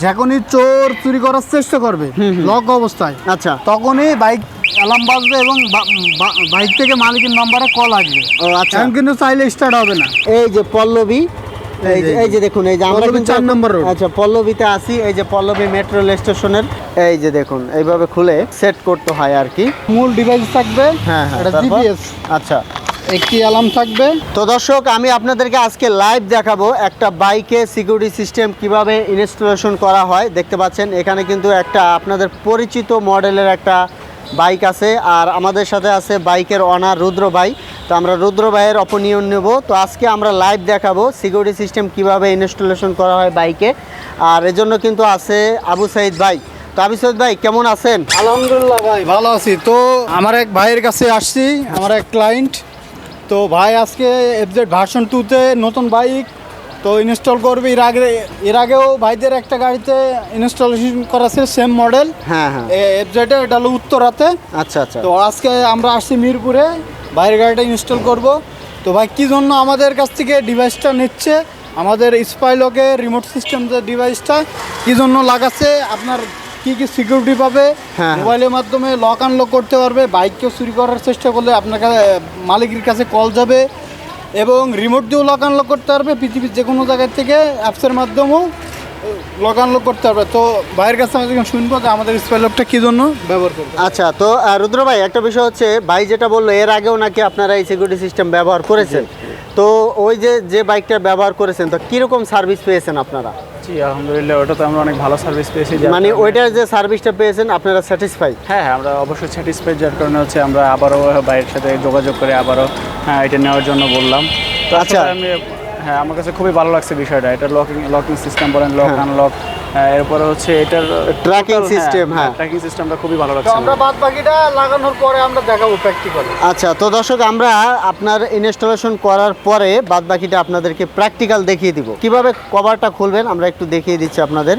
যখনই চোর চুরি করার চেষ্টা করবে লক অবস্থায় আচ্ছা। তখনই বাইক অ্যালার্ম বাজবে এবং বাইক থেকে মালিকের নম্বরে কল আসবে। ও আচ্ছা। কিন্তু চাইলে স্টার্ট হবে না। এই যে পল্লবী এই যে যে- এই যে দেখুন এই যে আমরা কিন্তু চার নম্বর আচ্ছা পল্লবীতে আসি এই যে পল্লবী মেট্রো রেল স্টেশনের এই যে দেখুন এইভাবে খুলে সেট করতে হয় আর কি। মূল ডিভাইস থাকবে হ্যাঁ হ্যাঁ জিপিএস আচ্ছা। একটি অ্যালার্ম থাকবে। তো দর্শক আমি আপনাদেরকে আজকে লাইভ দেখাবো একটা বাইকে সিকিউরিটি সিস্টেম কীভাবে ইনস্টলেশন করা হয়। দেখতে পাচ্ছেন এখানে কিন্তু একটা আপনাদের পরিচিত মডেলের একটা বাইক আছে আর আমাদের সাথে আছে বাইকের অনার রুদ্র ভাই। তো আমরা রুদ্র ভাইয়ের অপনিয়ন নেব। তো আজকে আমরা লাইভ দেখাবো সিকিউরিটি সিস্টেম কীভাবে ইনস্টলেশন করা হয় বাইকে আর এজন্য কিন্তু আছে আবু সাইদ ভাই। তো আবু সাইদ ভাই কেমন আছেন? আলহামদুলিল্লাহ ভাই ভালো আছি। তো আমার এক ভাইয়ের কাছে আসছি আমার এক ক্লায়েন্ট তো ভাই আজকে এফজেড ভার্সন টুতে নতুন বাইক তো ইনস্টল করবে। এর আগে এর আগেও ভাইদের একটা গাড়িতে ইনস্টলেশন করা ছিল সেম মডেল হ্যাঁ হ্যাঁ। এফজেডে এটা হলো উত্তরাতে। আচ্ছা আচ্ছা। তো আজকে আমরা আসছি মিরপুরে বাইরের গাড়িটা ইনস্টল করব। তো ভাই কী জন্য আমাদের কাছ থেকে ডিভাইসটা নিচ্ছে? আমাদের স্পাইলকে রিমোট সিস্টেম যে ডিভাইসটা কী জন্য লাগাচ্ছে? আপনার কি কি সিকিউরিটি পাবে? হ্যাঁ। মোবাইলের মাধ্যমে লক আনলক করতে পারবে বাইককেও চুরি করার চেষ্টা করলে আপনার কাছে মালিকের কাছে কল যাবে এবং রিমোট দিয়েও লক আনলক করতে পারবে পৃথিবীর যে কোনো জায়গা থেকে অ্যাপসের মাধ্যমেও লক আনলক করতে পারবে। তো ভাইয়ের কাছে আমি যখন শুনব যে আমাদের স্পাইলকটা কী জন্য ব্যবহার করবে। আচ্ছা তো রুদ্র ভাই একটা বিষয় হচ্ছে ভাই যেটা বলল এর আগেও নাকি আপনারা এই সিকিউরিটি সিস্টেম ব্যবহার করেছেন। তো ওই যে যে বাইকটা ব্যবহার করেছেন তো কীরকম সার্ভিস পেয়েছেন আপনারা? জি আলহামদুলিল্লাহ ওটা তো আমরা অনেক ভালো সার্ভিস পেয়েছি মানে ওইটার যে সার্ভিসটা পেয়েছেন আপনারা স্যাটিসফাই হ্যাঁ হ্যাঁ আমরা অবশ্যই স্যাটিসফাইড যার কারণে হচ্ছে আমরা আবারও বাইরের সাথে যোগাযোগ করে আবারও হ্যাঁ এটা নেওয়ার জন্য বললাম তো আচ্ছা। আমি হ্যাঁ আমার কাছে খুবই ভালো লাগছে বিষয়টা এটা লকিং লকিং সিস্টেম বলেন লক হ্যাঁ। আনলক এরপরে হচ্ছে এটার Tracking system, হ্যাঁ। ট্র্যাকিং সিস্টেমটা খুবই ভালো লাগছে আমরা বাদ বাকিটা লাগানোর পরে আমরা দেখাবো প্র্যাকটিক্যালি আচ্ছা তো দর্শক আমরা আপনার ইনস্টলেশন করার পরে বাদ বাকিটা আপনাদেরকে প্র্যাকটিক্যাল দেখিয়ে দিব। কীভাবে কভারটা খুলবেন আমরা একটু দেখিয়ে দিচ্ছি আপনাদের।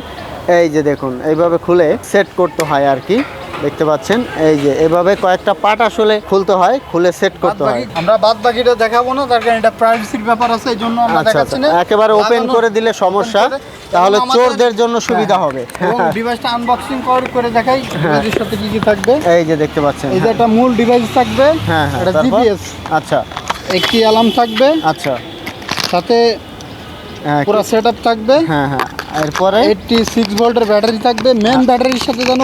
এই যে দেখুন এইভাবে খুলে সেট করতে হয় আর কি। দেখতে পাচ্ছেন? এই যে এভাবে কয়েকটা পার্ট আসলে খুলতে হয় খুলে সেট করতে হয়। আমরা বাদ বাকিটা দেখাবো না তার কারণ এটা প্রাইভেসির ব্যাপার আছে এই জন্য আমরা আচ্ছা দেখাচ্ছি আচ্ছা না। একেবারে ওপেন করে দিলে সমস্যা। তাহলে চোরদের জন্য সুবিধা হ্যাঁ, হবে ডিভাইসটা আনবক্সিং করে দেখাই ডিভাইসের সাথে কি কি থাকবে। এই যে দেখতে পাচ্ছেন এই যে একটা মূল ডিভাইস থাকবে হ্যাঁ হ্যাঁ এটা জিপিএস আচ্ছা। একটি অ্যালার্ম থাকবে। আচ্ছা। সাথে হ্যাঁ, পুরো সেটআপ থাকবে। হ্যাঁ হ্যাঁ। এরপরে? এইটটি সিক্স ভোল্টের ব্যাটারি থাকবে। মেন ব্যাটারির সাথে যেন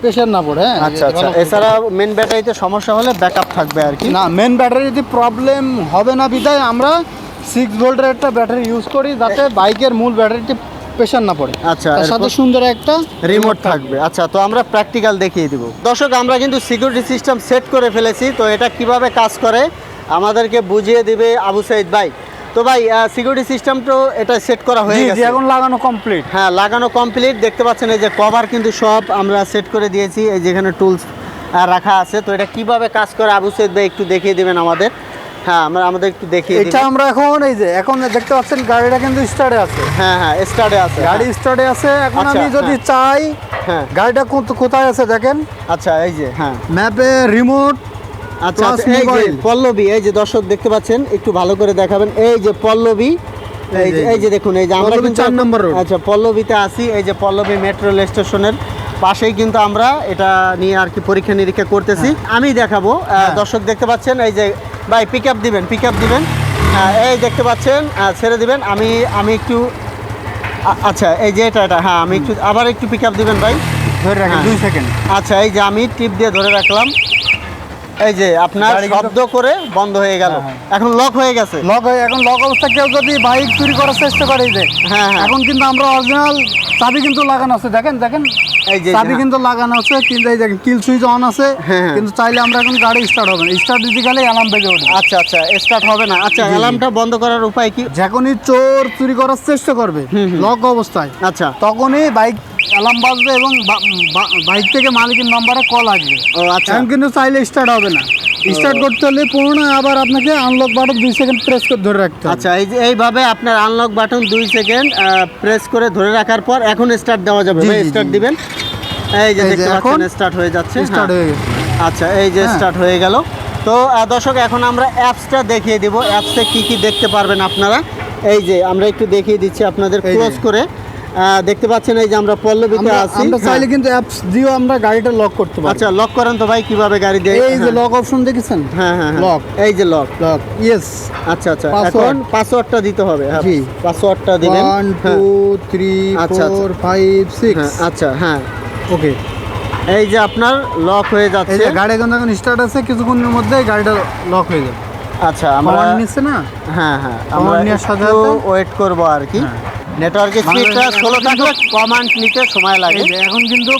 প্রেশার না পড়ে হ্যাঁ। আচ্ছা আচ্ছা। এছাড়া মেন ব্যাটারিতে সমস্যা হলে ব্যাকআপ থাকবে আর কি? না মেন ব্যাটারিতে প্রবলেম হবে না বিদায় আমরা সিক্স ভোল্টের একটা ব্যাটারি ইউজ করি যাতে বাইকের মূল ব্যাটারিতে প্রেশার না পড়ে। আচ্ছা, তার সাথে সুন্দর একটা রিমোট থাকবে। আচ্ছা তো আমরা প্র্যাকটিক্যাল দেখিয়ে দিব। দর্শক আমরা কিন্তু সিকিউরিটি সিস্টেম সেট করে ফেলেছি তো এটা কীভাবে কাজ করে আমাদেরকে বুঝিয়ে দিবে আবু সাইদ ভাই। তো ভাই সিকিউরিটি সিস্টেম তো এটা সেট করা হয়ে গেছে। এখন লাগানো কমপ্লিট হ্যাঁ লাগানো কমপ্লিট দেখতে পাচ্ছেন এই যে কভার কিন্তু সব আমরা সেট করে দিয়েছি এই যেখানে টুলস রাখা আছে। তো এটা কীভাবে কাজ করে? আবু সৈয়দ ভাই একটু দেখিয়ে দিবেন আমাদের। হ্যাঁ আমরা আমাদের একটু দেখিয়ে এটা আমরা এখন এই যে এখন দেখতে পাচ্ছেন গাড়িটা কিন্তু স্টার্টে আছে। হ্যাঁ হ্যাঁ স্টার্টে আছে। গাড়ি স্টার্টে আছে। এখন আচ্ছা, আমি যদি হ্যাঁ। চাই হ্যাঁ। গাড়িটা কোথ- কোথায় আছে দেখেন? আচ্ছা এই যে হ্যাঁ। ম্যাপে রিমোট আচ্ছা আচ্ছা, এই যে পল্লবী এই যে দর্শক দেখতে পাচ্ছেন একটু ভালো করে দেখাবেন। এই যে পল্লবী এই যে এই যে দেখুন এই যে আমরা কিন্তু চার নম্বর আচ্ছা পল্লবীতে আসি এই যে পল্লবী মেট্রো রেল স্টেশনের পাশেই কিন্তু আমরা এটা নিয়ে আর কি পরীক্ষা নিরীক্ষা করতেছি আমি দেখাবো আহ, দর্শক দেখতে পাচ্ছেন এই যে ভাই পিক আপ দিবেন পিক আপ দিবেন এই দেখতে পাচ্ছেন ছেড়ে দিবেন। আমি আমি একটু আচ্ছা এই যে এটা এটা হ্যাঁ আমি একটু আবার একটু পিক আপ দিবেন ভাই। ধরে রাখেন হ্যাঁ। দুই সেকেন্ড আচ্ছা এই যে আমি টিপ দিয়ে ধরে রাখলাম। এই যে আপনার শব্দ করে বন্ধ হয়ে গেল। হ্যাঁ, এখন লক হয়ে গেছে। লক হয়ে এখন লক অবস্থা কেউ যদি বাইক চুরি করার চেষ্টা করে এই যে। হ্যাঁ, হ্যাঁ। এখন কিন্তু আমরা অরিজিনাল চাবি কিন্তু লাগানো আছে। দেখেন দেখেন। চাবি। কিন্তু লাগানো আছে কিন্তু এই দেখেন কিল সুইচ অন আছে হ্যাঁ, হ্যাঁ। কিন্তু চাইলে আমরা এখন গাড়ি স্টার্ট হবে না। স্টার্ট দিতে গেলে অ্যালার্ম বেজে ওঠে। আচ্ছা আচ্ছা স্টার্ট হবে না। আচ্ছা অ্যালার্মটা বন্ধ করার উপায় কি? যখনই চোর চুরি করার চেষ্টা করবে লক অবস্থায় আচ্ছা। তখনই বাইক অ্যালার্ম বাজবে এবং বাইক থেকে মালিকের নাম্বারে কল আসবে। ও আচ্ছা। কিন্তু চাইলে স্টার্ট হবে না। স্টার্ট করতে হলে পুরোনো আবার আপনাকে আনলক বাটন দুই সেকেন্ড প্রেস করে ধরে রাখতে হবে। আচ্ছা এই যে এইভাবে আপনার আনলক বাটন দুই সেকেন্ড প্রেস করে ধরে রাখার পর এখন স্টার্ট দেওয়া যাবে। ভাই স্টার্ট দিবেন। এই যে দেখতে পাচ্ছেন স্টার্ট হয়ে যাচ্ছে। স্টার্ট হ্যাঁ। হয়ে গেছে। আচ্ছা এই যে হ্যাঁ। স্টার্ট হয়ে গেল। তো দর্শক এখন আমরা অ্যাপসটা দেখিয়ে দিব। অ্যাপসে কি কি দেখতে পারবেন আপনারা? এই যে আমরা একটু দেখিয়ে দিচ্ছি আপনাদের ক্লোজ করে। দেখতে পাচ্ছেন এই যে আমরা পল্লবীতে আছি। আমরা চাইলে কিন্তু অ্যাপস দিয়েও আমরা গাড়িটা লক করতে পারি। আচ্ছা লক করেন তো ভাই কীভাবে গাড়ি দিয়ে? এই যে লক অপশন দেখেছেন? হ্যাঁ হ্যাঁ হ্যাঁ। লক এই যে লক লক ইয়েস আচ্ছা আচ্ছা। এখন পাসওয়ার্ডটা দিতে হবে হ্যাঁ। জি। পাসওয়ার্ডটা দিলেন। ওয়ান টু হ্যাঁ। থ্রি আচ্ছা, আচ্ছা। ফোর ফাইভ সিক্স হ্যাঁ, আচ্ছা হ্যাঁ। ওকে এই যে আপনার লক হয়ে এই যাচ্ছে। যে গাড়ি এখন এখন স্টার্ট আছে কিছুক্ষণের মধ্যে গাড়িটা লক হয়ে যাবে। আচ্ছা আমরা নিচ্ছে না? হ্যাঁ হ্যাঁ। আমরা সাথে ওয়েট করব আর কি। হ্যাঁ। নেটওয়ার্কের স্পিডটা ষোলো থাকলে কমান্ড নিতে সময় লাগে। এখন কিন্তু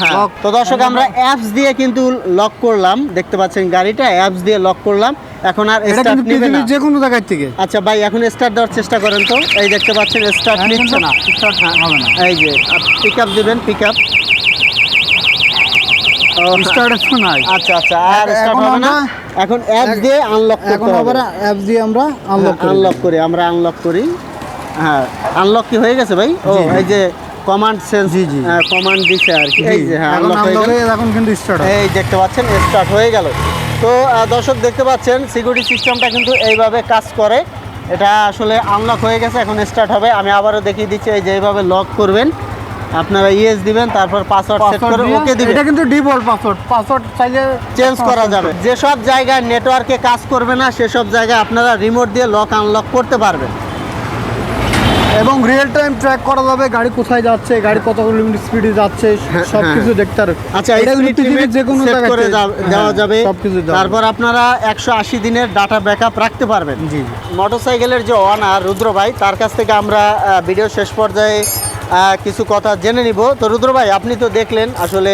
হ্যাঁ তো দর্শক আমরা অ্যাপস দিয়ে কিন্তু লক করলাম। দেখতে পাচ্ছেন গাড়িটা অ্যাপস দিয়ে লক করলাম। এখন আর স্টার্ট নেবে না। যে কোনো জায়গায় থেকে। আচ্ছা ভাই এখন স্টার্ট দেওয়ার চেষ্টা করেন তো। এই দেখতে পাচ্ছেন স্টার্ট নিচ্ছে না। start হবে না। এই যে পিক আপ দিবেন পিক আপ স্টার্ট তো নাই। আচ্ছা আচ্ছা আর স্টার্ট হবে না? এখন অ্যাপস দিয়ে আনলক এখন আবার হবে অ্যাপস দিয়ে আমরা আনলক করি। আনলক করি আমরা আনলক করি। হ্যাঁ আনলক কি হয়ে গেছে ভাই? ও এই যে কমান্ড সেন্স জি, জি। কমান্ড দিছে আর কি। এই যে হ্যাঁ আনলক হয়ে গেল। এখন কিন্তু স্টার্ট এই দেখতে পাচ্ছেন স্টার্ট হয়ে গেল। তো দর্শক দেখতে পাচ্ছেন সিকিউরিটি সিস্টেমটা কিন্তু এইভাবে কাজ করে। এটা আসলে আনলক হয়ে গেছে এখন স্টার্ট হবে। আমি আবারও দেখিয়ে দিচ্ছি এই যে এইভাবে লক করবেন। আপনারা ইএস দিবেন তারপর পাসওয়ার্ড সেট করে ওকে দিবেন। এটা কিন্তু ডিফল্ট পাসওয়ার্ড পাসওয়ার্ড চাইলে চেঞ্জ করা যাবে। যেসব জায়গায় নেটওয়ার্কে কাজ করবে না সেসব জায়গায় আপনারা রিমোট দিয়ে লক আনলক করতে পারবেন। এবং রিয়েল টাইম ট্র্যাক করা যাবে গাড়ি কোথায় যাচ্ছে গাড়ি কত কিলোমিটার স্পিডে যাচ্ছে হ্যাঁ, সব হ্যাঁ। কিছু দেখতে পারবে আচ্ছা এটা কিন্তু পৃথিবীর যে কোনো জায়গায় করে দেওয়া যাবে। সব কিছু তারপর আপনারা একশো আশি দিনের ডাটা ব্যাকআপ রাখতে পারবেন। জি মোটরসাইকেলের যে ওনার রুদ্র ভাই তার কাছ থেকে আমরা ভিডিও শেষ পর্যায়ে কিছু কথা জেনে নিব। তো রুদ্র ভাই আপনি তো দেখলেন আসলে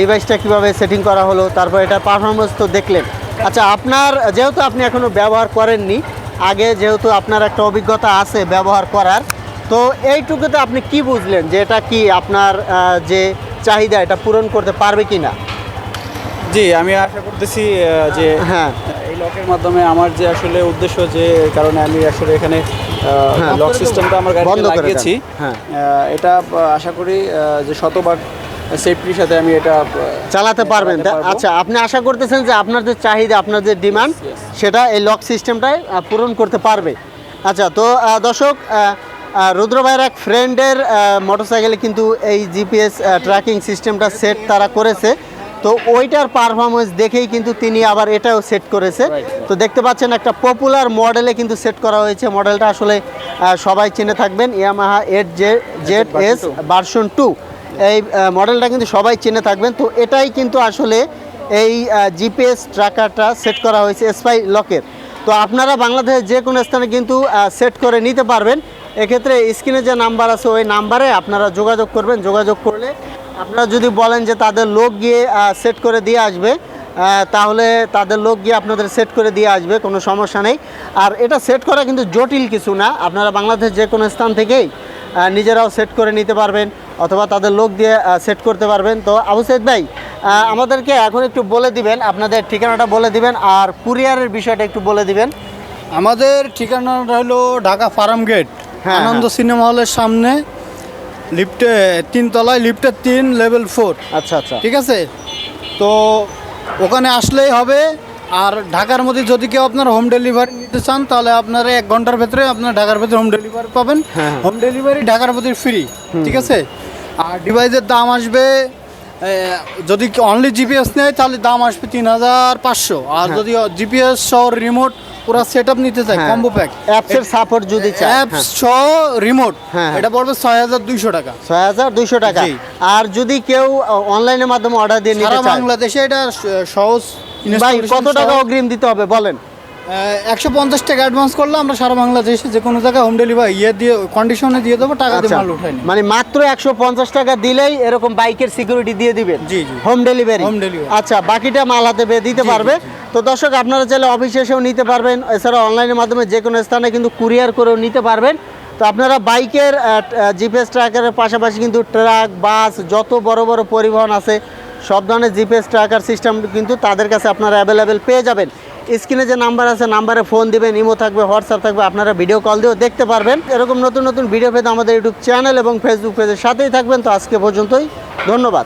ডিভাইসটা কীভাবে সেটিং করা হলো তারপর এটা পারফরমেন্স তো দেখলেন। আচ্ছা আপনার যেহেতু আপনি এখনও ব্যবহার করেননি আগে যেহেতু আপনার একটা অভিজ্ঞতা আছে ব্যবহার করার তো এইটুকুতে আপনি কি বুঝলেন যে এটা কি আপনার যে চাহিদা এটা পূরণ করতে পারবে কি না জি আমি আশা করতেছি যে হ্যাঁ এই লকের মাধ্যমে আমার যে আসলে উদ্দেশ্য যে কারণে আমি আসলে এখানে হ্যাঁ। লক সিস্টেমটা আমার বন্ধ গাড়িতে। লাগিয়েছি হ্যাঁ। এটা আশা করি যে শতভাগ সেফটির সাথে আমি এটা চালাতে পারবেন। আচ্ছা আপনি আশা করতেছেন যে আপনার যে চাহিদা আপনার যে ডিমান্ড. সেটা এই লক সিস্টেমটাই পূরণ করতে পারবে। আচ্ছা তো দর্শক রুদ্র ভাইয়ের এক ফ্রেন্ডের মোটরসাইকেলে কিন্তু এই জিপিএস ট্র্যাকিং সিস্টেমটা সেট তারা করেছে। তো ওইটার পারফরমেন্স দেখেই কিন্তু তিনি আবার এটাও সেট করেছে। তো দেখতে পাচ্ছেন একটা পপুলার মডেলে কিন্তু সেট করা হয়েছে। মডেলটা আসলে সবাই চিনে থাকবেন Yamaha eight J Z S version two এই মডেলটা কিন্তু সবাই চিনে থাকবেন। তো এটাই কিন্তু আসলে এই জিপিএস ট্র্যাকারটা সেট করা হয়েছে স্পাই লকের। তো আপনারা বাংলাদেশের যে কোনো স্থানে কিন্তু সেট করে নিতে পারবেন। এক্ষেত্রে স্ক্রিনে যে নাম্বার আছে, ওই নাম্বারে আপনারা যোগাযোগ করবেন। যোগাযোগ করলে আপনারা যদি বলেন যে তাদের লোক গিয়ে সেট করে দিয়ে আসবে তাহলে তাদের লোক গিয়ে আপনাদের সেট করে দিয়ে আসবে, কোনো সমস্যা নেই। আর এটা সেট করা কিন্তু জটিল কিছু না। আপনারা বাংলাদেশের যে কোনো স্থান থেকেই নিজেরাও সেট করে নিতে পারবেন। অথবা তাদের লোক দিয়ে সেট করতে পারবেন। তো আবু সাইদ ভাই আমাদেরকে এখন একটু বলে দিবেন আপনাদের ঠিকানাটা বলে দিবেন আর কুরিয়ারের বিষয়টা একটু বলে দিবেন। আমাদের ঠিকানাটা হলো ঢাকা ফার্ম গেট হ্যাঁ, আনন্দ হ্যাঁ। সিনেমা হলের সামনে লিফটে তিনতলায় লিফটের তিন লেভেল ফোর। আচ্ছা আচ্ছা। ঠিক আছে? তো ওখানে আসলেই হবে। আর ঢাকার মধ্যে যদি কেউ আপনার হোম ডেলিভারি নিতে চান তাহলে আপনারা এক ঘণ্টার ভেতরে আপনার ঢাকার ভেতরে হোম ডেলিভারি পাবেন। হ্যাঁ। হোম ডেলিভারি ঢাকার মধ্যে ফ্রি ঠিক আছে? আর ডিভাইসের দাম আসবে যদি অনলি জিপিএস নেয় তাহলে দাম আসবে তিন হাজার পাঁচশো। আর যদি জিপিএস সহ রিমোট পুরো সেট আপ নিতে হ্যাঁ। কম্বো প্যাক অ্যাপসের সাপোর্ট যদি চান অ্যাপস সহ রিমোট হ্যাঁ, হ্যাঁ। এটা পড়বে ছয় হাজার দুইশো টাকা। ছয় হাজার দুইশো টাকা। আর যদি কেউ অনলাইনের মাধ্যমে অর্ডার দিয়ে নিতে চায়। বাংলাদেশে এটা সহজ ভাই কত টাকা অগ্রিম দিতে হবে বলেন। একশো পঞ্চাশ টাকা অ্যাডভান্স করলে আমরা সারা বাংলাদেশে যে কোনো জায়গায় হোম ডেলিভারি ইয়ে দিয়ে কন্ডিশনে দিয়ে দেবো টাকা দিয়ে আচ্ছা। মাল উঠাই মানে মাত্র একশো পঞ্চাশ টাকা দিলেই এরকম বাইকের সিকিউরিটি দিয়ে দিবেন? জি, জি। Home delivery home delivery। আচ্ছা বাকিটা মাল হাতে পেয়ে দিতে পারবে। তো দর্শক আপনারা চাইলে অফিসে এসেও নিতে পারবেন। এছাড়া অনলাইনের মাধ্যমে যে কোনো স্থানে কিন্তু কুরিয়ার করেও নিতে পারবেন। তো আপনারা বাইকের জিপিএস ট্র্যাকারের পাশাপাশি কিন্তু ট্রাক বাস যত বড় বড় পরিবহন আছে সব ধরনের জিপিএস ট্র্যাকার সিস্টেম কিন্তু তাদের কাছে আপনারা অ্যাভেলেবেল পেয়ে যাবেন। স্ক্রিনে যে নাম্বার আছে, নাম্বারে ফোন দিবেন, ইমো থাকবে, হোয়াটসঅ্যাপ থাকবে, আপনারা ভিডিও কল দিয়েও দেখতে পারবেন। এরকম নতুন নতুন ভিডিও পেতে আমাদের ইউটিউব চ্যানেল এবং ফেসবুক পেজের সাথেই থাকবেন। তো আজকে পর্যন্তই, ধন্যবাদ।